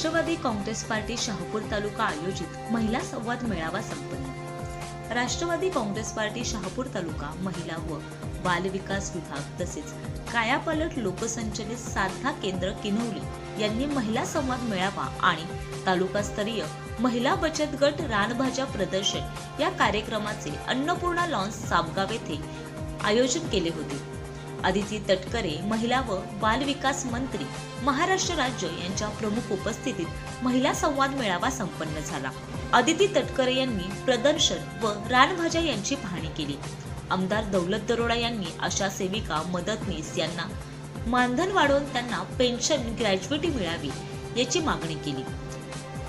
Rashtrawadi Congress party Shahapur taluka आयोजित महिला संवाद मेळावा संपन्न. राष्ट्रवादी काँग्रेस पार्टी शहापूर तालुका महिला व बाल विकास विभाग तसेच कायापालट लोकसंचलित साधना केंद्र किनवली यांनी महिला संवाद मेळावा आणि तालुकास्तरीय महिला बचत गट रानभाज्या प्रदर्शन या कार्यक्रमाचे अन्नपूर्णा लॉन्स साबगाव येथे आयोजन केले होते. आदिती तटकरे महिला व बाल विकास मंत्री महाराष्ट्र राज्य यांच्या प्रमुख उपस्थितीत महिला संवाद मेळावा संपन्न झाला. आदिती तटकरे यांनी प्रदर्शन व रानभाज्या यांची पाहणी केली. आमदार दौलत दरोडा यांनी आशा सेविका मदतनीस यांना मानधन वाढवून त्यांना पेन्शन ग्रॅज्युएटी मिळावी याची मागणी केली.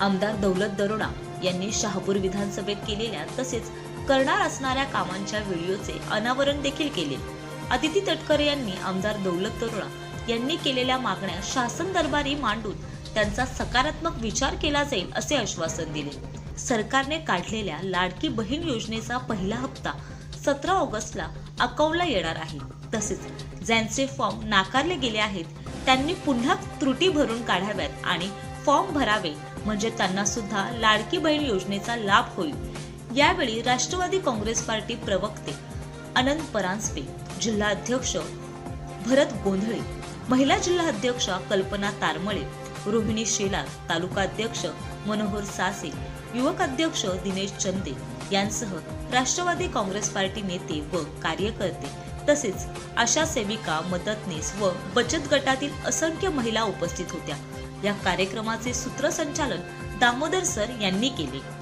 आमदार दौलत दरोडा यांनी शहापूर विधानसभेत केलेल्या तसेच करणार असणाऱ्या कामांच्या व्हिडिओचे अनावरण देखील केले. अदिती तटकरे यांनी आमदार दौलत तरुणा यांनी केलेल्या मागण्या शासन दरबारी मांडून त्यांचा सकारात्मक विचार केला जाईल असे आश्वासन दिले. सरकारने काढलेल्या लाडकी बहीण योजनेचा पहिला हप्ता सतरा ऑगस्टला अकाउंटला येणार आहे. तसेच ज्यांचे फॉर्म नाकारले गेले आहेत त्यांनी पुन्हा त्रुटी भरून काढाव्यात आणि फॉर्म भरावे म्हणजे त्यांना सुद्धा लाडकी बहीण योजनेचा लाभ होईल. यावेळी राष्ट्रवादी काँग्रेस पार्टी प्रवक्ते अनंत परांजपे जिल्हा अध्यक्ष भरत गोंधळे महिला जिल्हा अध्यक्षा कल्पना तारमळे रोहिणी शेलार तालुका अध्यक्ष मनोहर सासे युवक अध्यक्ष दिनेश चंदे यांसह राष्ट्रवादी काँग्रेस पार्टी नेते व कार्यकर्ते तसेच आशा सेविका मदतनीस व बचत गटातील असंख्य महिला उपस्थित होत्या. या कार्यक्रमाचे सूत्रसंचालन दामोदर सर यांनी केले.